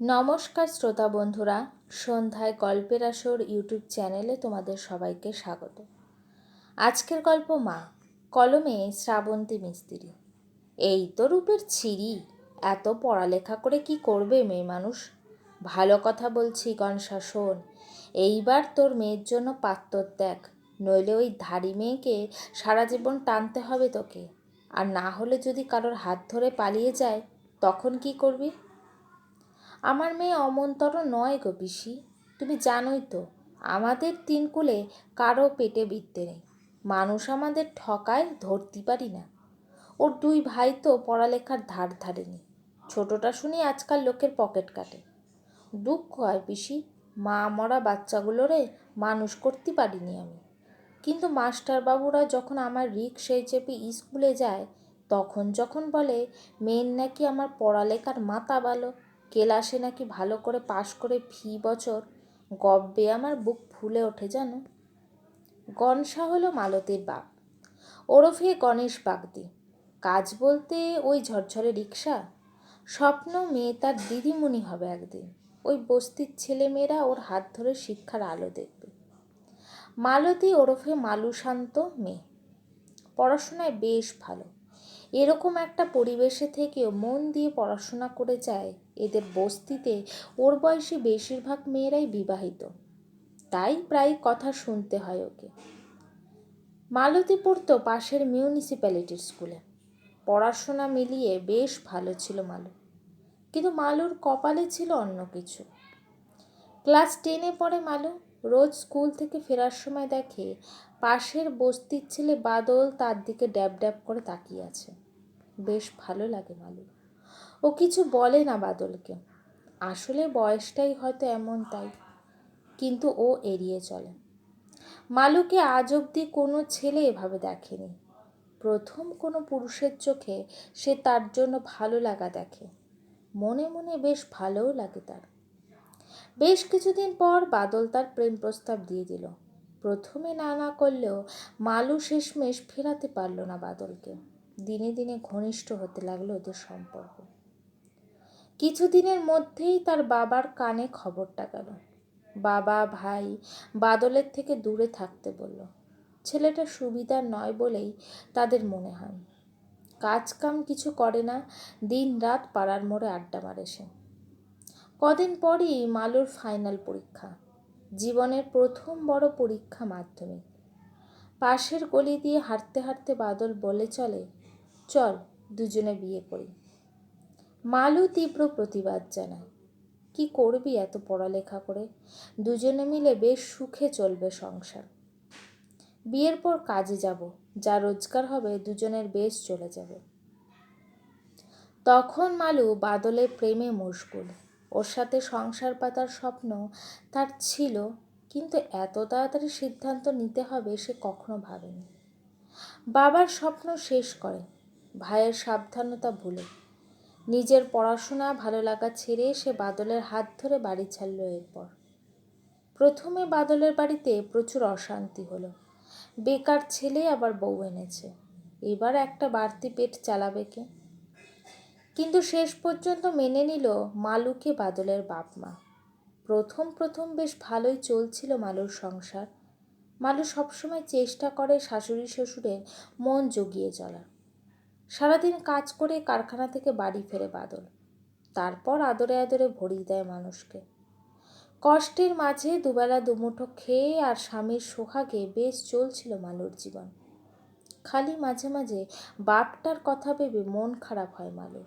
নমস্কার শ্রোতা বন্ধুরা, সন্ধ্যায় গল্পের আসর ইউটিউব চ্যানেলে তোমাদের সবাইকে স্বাগত। আজকের গল্প মা, কলমে শ্রাবন্তী মিস্ত্রি। এই তো রূপের ছিরি, এত পড়ালেখা করে কি করবে মেয়ে মানুষ? ভালো কথা বলছি শোন এইবার তোর মেয়ের জন্য পাত্তর দেখ, নইলে ওই ধাড়ি মেয়েকে সারা জীবন টানতে হবে তোকে। আর না হলে যদি কারোর হাত ধরে পালিয়ে যায়, তখন কি করবি? আমার মেয়ে অমন্তর নয় গো পিসি। তুমি জানোই তো, আমাদের তিন কুলে কারও পেটে বিদ্যে নেই। মানুষ আমাদের ঠকায়, ধরতে পারি না। ওর দুই ভাই তো পড়ালেখার ধার ধারেনি। ছোটটা শুনি আজকাল লোকের পকেট কাটে। দুঃখ হয় পিসি, মা মরা বাচ্চাগুলোরে মানুষ করতে পারিনি আমি। কিন্তু মাস্টারবাবুরা যখন আমার রিক্সায় চেপে স্কুলে যায়, তখন যখন বলে, মেয়ের নাকি আমার পড়ালেখার মাথা ভালো? কেলাসে নাকি ভালো করে পাশ করে ফি বছর গব্বে আমার বুক ফুলে ওঠে জানো? গনসা হলো মালতীর বাপ। ওরফে গণেশ বাগদি। কাজ বলতে ওই ঝরঝরে রিক্সা স্বপ্ন মেয়ে তার দিদিমণি হবে একদিন। ওই বস্তির ছেলেমেয়েরা ওর হাত ধরে শিক্ষার আলো দেখবে। মালতী ওরফে মালু শান্ত মেয়ে। পড়াশোনায় বেশ ভালো। এরকম একটা পরিবেশে থেকেও মন দিয়ে পড়াশোনা করে যায় এদের বস্তিতে ওর বয়সী বেশিরভাগ মেয়েরাই বিবাহিত। তাই প্রায় কথা শুনতে হয় ওকে। মালতী পড়তো পাশের মিউনিসিপ্যালিটির স্কুলে। পড়াশোনা মিলিয়ে বেশ ভালো ছিল মালু। কিন্তু মালুর কপালে ছিল অন্য কিছু। ক্লাস টেনে পড়ে মালু। রোজ স্কুল থেকে ফেরার সময় দেখে পাশের বস্তির ছেলে বাদল তার দিকে ড্যাব ড্যাব করে তাকিয়ে আছে। বেশ ভালো লাগে মালু ও কিছু বলে না বাদলকে। আসলে বয়সটাই হয়তো এমন তাই, কিন্তু ও এড়িয়ে চলে। মালুকে আজ অবধি কোনো ছেলে এভাবে দেখেনি। প্রথম কোনো পুরুষের চোখে সে তার জন্য ভালো লাগা দেখে। মনে মনে বেশ ভালোও লাগে তার। বেশ কিছুদিন পর বাদল তার প্রেম প্রস্তাব দিয়ে দিল। প্রথমে না না করলেও মালু শেষমেশ ফেরাতে পারল না বাদলকে। দিনে দিনে ঘনিষ্ঠ হতে লাগল ওদের সম্পর্ক। কিছুদিনের মধ্যেই তার বাবার কানে খবরটা গেল। বাবা, ভাই বাদলের থেকে দূরে থাকতে বলল, ছেলেটা সুবিধার নয় বলেই তাদের মনে হয়। কাজ কাম কিছু করে না, দিন রাত পাড়ার মোড়ে আড্ডা মারে সে। কদিন পরই মালুর ফাইনাল পরীক্ষা, জীবনের প্রথম বড় পরীক্ষা মাধ্যমিক। পাশের গলি দিয়ে হাঁটতে হাঁটতে বাদল বলে চলে, চল দুজনে বিয়ে করি। মালু তীব্র প্রতিবাদ জানায়। কি করবি এত পড়ালেখা করে? দুজনে মিলে বেশ সুখে চলবে সংসার। বিয়ের পর কাজে যাব, যা রোজগার হবে দুজনের বেশ চলে যাবে। তখন মালু বাদলের প্রেমে মশগুল ওর সাথে সংসার পাতার স্বপ্ন তার ছিল, কিন্তু এত তাড়াতাড়ি সিদ্ধান্ত নিতে হবে সে কখনো ভাবেনি। বাবার স্বপ্ন শেষ করে, ভাইয়ের সাবধানতা ভুলে। নিজের পড়াশোনা ভালো লাগা ছেড়ে সে বাদলের হাত ধরে বাড়ি ছাড়ল এরপর। প্রথমে বাদলের বাড়িতে প্রচুর অশান্তি হলো। বেকার ছেলে আবার বউ এনেছে। এবার একটা বাড়তি পেট চালাবে কে? কিন্তু শেষ পর্যন্ত মেনে নিল মালুকে বাদলের বাপ মা। প্রথম প্রথম বেশ ভালোই চলছিল মালুর সংসার। মালু সবসময় চেষ্টা করে শাশুড়ি শ্বশুরের মন জগিয়ে চলার। সারাদিন কাজ করে কারখানা থেকে বাড়ি ফেরে বাদল। তারপর আদরে আদরে ভরিয়ে দেয় মানুষকে। কষ্টের মাঝে দুবেলা দুমুঠো খেয়ে আর স্বামীর সোহাগে বেশ চলছিল মালুর জীবন। খালি মাঝে মাঝে বাপটার কথা ভেবে মন খারাপ হয় মালুর।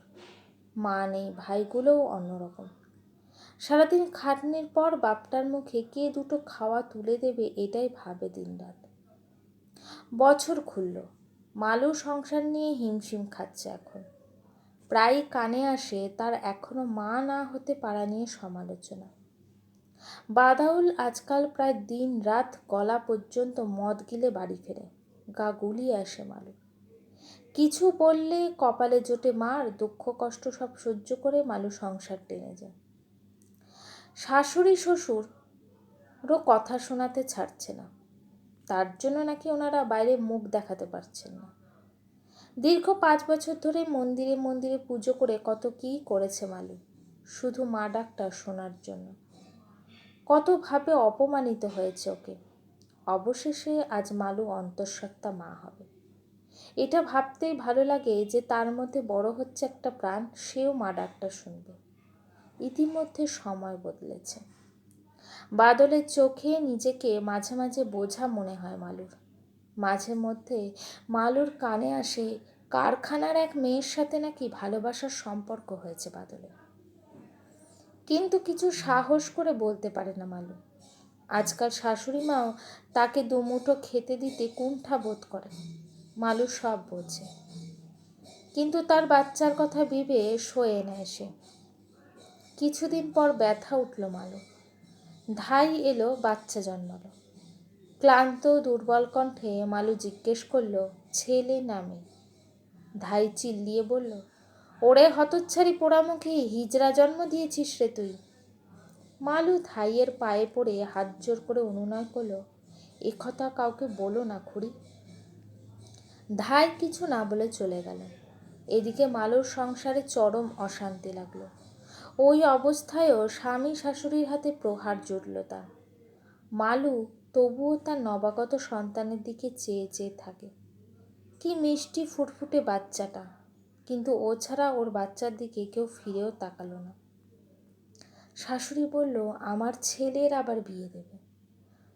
মা নেই, ভাইগুলোও অন্যরকম। সারাদিন খাটনির পর বাপটার মুখে কে দুটো খাওয়া তুলে দেবে এটাই ভাবে দিনরাত। বছর খুলল। মালু সংসার নিয়ে হিমশিম খাচ্ছে এখন। প্রায় কানে আসে তার এখনও মা না হতে পারা নিয়ে সমালোচনা। বাদাউল আজকাল প্রায় দিন রাত গলা পর্যন্ত মদ গিলে বাড়ি ফেরে, গা গুলিয়ে আসে মালু কিছু বললে কপালে জোটে মার, দুঃখ কষ্ট সব সহ্য করে মালু সংসার টেনে যায়। শাশুড়ি শ্বশুরও কথা শোনাতে ছাড়ছে না। তার জন্য নাকি ওনারা বাইরে মুখ দেখাতে পারছেন না। দীর্ঘ পাঁচ বছর ধরে মন্দিরে মন্দিরে পুজো করে কত কী করেছে মালু শুধু মা ডাকটা শোনার জন্য। কতভাবে অপমানিত হয়েছে ওকে। অবশেষে আজ মালু অন্তঃসত্ত্বা মা হবে। এটা ভাবতেই ভালো লাগে যে তার মধ্যে বড় হচ্ছে একটা প্রাণ, সেও মা ডাকটা শুনবে। ইতিমধ্যে সময় বদলেছে। বাদলের চোখে নিজেকে মাঝে মাঝে বোঝা মনে হয় মালুর। মাঝে মধ্যে মালুর কানে আসে, কারখানার এক মেয়ের সাথে নাকি ভালোবাসার সম্পর্ক হয়েছে বাদলের। কিন্তু কিছু সাহস করে বলতে পারে না মালু। আজকাল শাশুড়ি মাও তাকে দুমুঠো খেতে দিতে কুণ্ঠা বোধ করে মালু সব বোঝে। কিন্তু তার বাচ্চার কথা ভেবে শোয়ে নেয় সে। কিছুদিন পর ব্যথা উঠল মালু ধাই এলো, বাচ্চা জন্মালো। ক্লান্ত, দুর্বল কণ্ঠে মালু জিজ্ঞেস করল, ছেলে নামে ধাই চিল্লিয়ে বলল, ওরে হতচ্ছারি পোড়ামুখী, হিজড়া জন্ম দিয়েছিস রে তুই? মালু ধাইয়ের পায়ে পড়ে হাত জোর করে অনুনয় করল একথা কাউকে বলো না খুড়ি। ধাই কিছু না বলে চলে গেল। এদিকে মালুর সংসারে চরম অশান্তি লাগল। ওই অবস্থায়ও স্বামী শাশুড়ির হাতে প্রহার জুটল তার মালু তবুও তার নবাগত সন্তানের দিকে চেয়ে চেয়ে থাকে। কি মিষ্টি ফুটফুটে বাচ্চাটা, কিন্তু ও ছাড়া ওর বাচ্চার দিকে কেউ ফিরেও তাকালো না। শাশুড়ি বলল, আমার ছেলের আবার বিয়ে দেবে।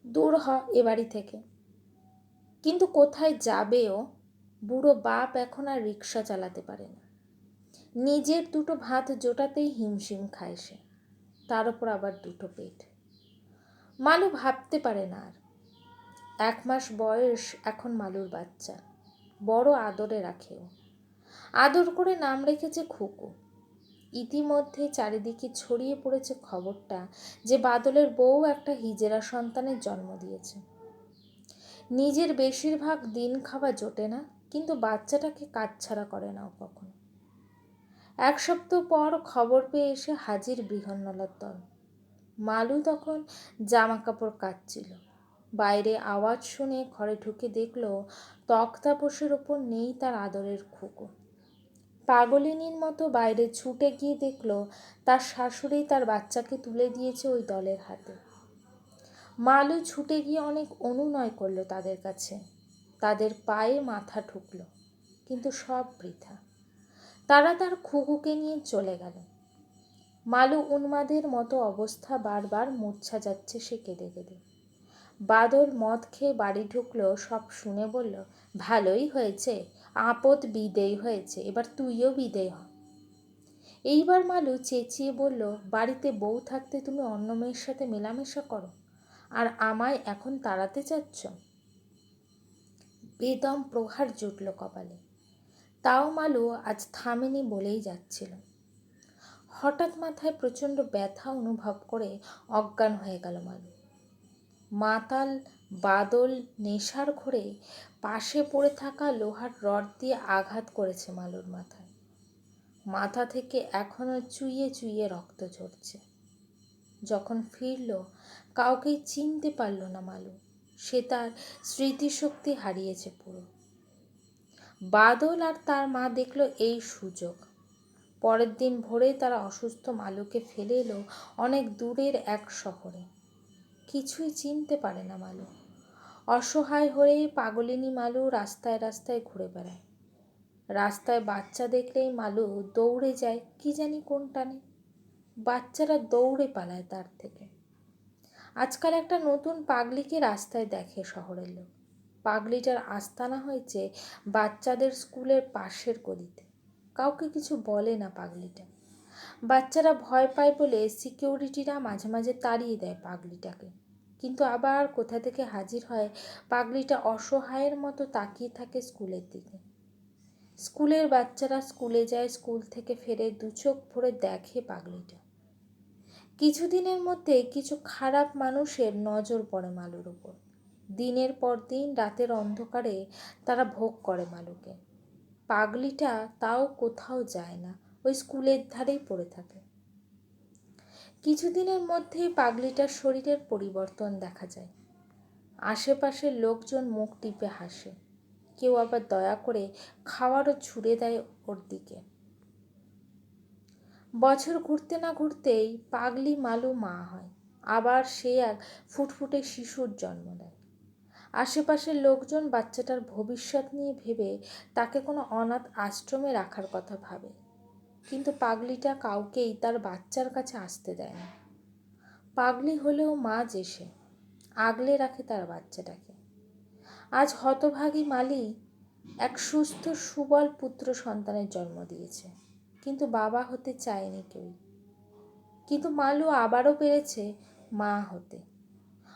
দূর হ এ বাড়ি থেকে। কিন্তু কোথায় যাবে ও? বুড়ো বাপ এখন আর রিক্সা চালাতে পারে না। নিজের দুটো ভাত জোটাতেই হিমশিম খায় সে। তার ওপর আবার দুটো পেট। মালু ভাবতে পারে না আর। এক মাস বয়স এখন মালুর বাচ্চা। বড় আদরে রাখেও আদর করে নাম রেখেছে খুকু। ইতিমধ্যে চারিদিকে ছড়িয়ে পড়েছে খবরটা যে বাদলের বউ একটা হিজেরা সন্তানের জন্ম দিয়েছে। নিজের বেশিরভাগ দিন খাওয়া জোটে না, কিন্তু বাচ্চাটাকে কাজ ছাড়া করে নাও কখনো। এক সপ্তাহ পর খবর পেয়ে এসে হাজির বৃহন্নলার দল। মালু তখন জামা কাপড় কাচ্ছিল। বাইরে আওয়াজ শুনে ঘরে ঢুকে দেখল তক্তাপোষের ওপর নেই তার আদরের খুকো পাগলিনীর মতো বাইরে ছুটে গিয়ে দেখল, তার শাশুড়ি তার বাচ্চাকে তুলে দিয়েছে ওই দলের হাতে। মালু ছুটে গিয়ে অনেক অনুনয় করল তাদের কাছে। তাদের পায়ে মাথা ঠুকলো, কিন্তু সব বৃথা। তারা তার খুকুকে নিয়ে চলে গেল। মালু উন্মাদের মতো অবস্থা বারবার মূর্ছা যাচ্ছে সে কেঁদে কেঁদে। বাদর মদ খেয়ে বাড়ি ঢুকলো, সব শুনে বলল, ভালোই হয়েছে, আপদ বিদেয় হয়েছে, এবার তুইও বিদেয় হ। এইবার মালু চেঁচিয়ে বলল, বাড়িতে বউ থাকতে তুমি অন্য মেয়ের সাথে মেলামেশা করো, আর আমায় এখন তাড়াতে চাচ্ছ? বেদম প্রহার জুটল কপালে। তাও মালু আজ থামেনি বলেই যাচ্ছিল। হঠাৎ মাথায় প্রচণ্ড ব্যথা অনুভব করে অজ্ঞান হয়ে গেল মালু মাতাল, বাদল, নেশার ঘরে পাশে পড়ে থাকা লোহার রড দিয়ে আঘাত করেছে মালুর মাথায়। মাথা থেকে এখনও চুইয়ে চুইয়ে রক্ত ঝরছে। যখন ফিরল, কাউকেই চিনতে পারল না মালু। সে তার স্মৃতিশক্তি হারিয়েছে পুরো। বাদল আর তার মা দেখল এই সুযোগ। পরের দিন ভোরে তারা অসুস্থ মালুকে ফেলে এলো অনেক দূরের এক শহরে। কিছুই চিনতে পারে না মালু। অসহায় হয়ে পাগলিনী মালু রাস্তায় রাস্তায় ঘুরে বেড়ায়। রাস্তায় বাচ্চা দেখলেই মালু দৌড়ে যায় কি জানি কোন টানে। বাচ্চারা দৌড়ে পালায় তার থেকে। আজকাল একটা নতুন পাগলিকে রাস্তায় দেখে শহরের লোক। পাগলিটার আস্তানা হয়েছে বাচ্চাদের স্কুলের পাশের গলিতে। কাউকে কিছু বলে না পাগলিটা। বাচ্চারা ভয় পায় বলে সিকিউরিটিরা মাঝে মাঝে তাড়িয়ে দেয় পাগলিটাকে। কিন্তু আবার কোথা থেকে হাজির হয় পাগলিটা অসহায়ের মতো তাকিয়ে থাকে স্কুলের দিকে। স্কুলের বাচ্চারা স্কুলে যায়, স্কুল থেকে ফেরে দু চোখ ভরে দেখে পাগলিটা। কিছুদিনের মধ্যে কিছু খারাপ মানুষের নজর পড়ে মালুর উপর। দিনের পর দিন রাতের অন্ধকারে তারা ভোগ করে মালুকে। পাগলিটা তাও কোথাও যায় না, ওই স্কুলের ধারেই পড়ে থাকে। কিছুদিনের মধ্যেই পাগলিটার শরীরের পরিবর্তন দেখা যায়। আশেপাশের লোকজন মুখ টিপে হাসে। কেউ আবার দয়া করে খাওয়ারও ছুড়ে দেয় ওর দিকে। বছর ঘুরতে না ঘুরতেই পাগলি মালু মা হয়। আবার সে এক ফুটফুটে শিশুর জন্ম দেয় আশেপাশের লোকজন বাচ্চাটার ভবিষ্যৎ নিয়ে ভেবে তাকে কোনো অনাথ আশ্রমে রাখার কথা ভাবে। কিন্তু পাগলিটা কাউকেই তার বাচ্চার কাছে আসতে দেয় না। পাগলি হলেও মা যে সে, আগলে রাখে তার বাচ্চাটাকে। আজ হতভাগী মালি এক সুস্থ, সুবল পুত্র সন্তানের জন্ম দিয়েছে, কিন্তু বাবা হতে চায়নি কেউ। কিন্তু মালু আবারও পেরেছে মা হতে।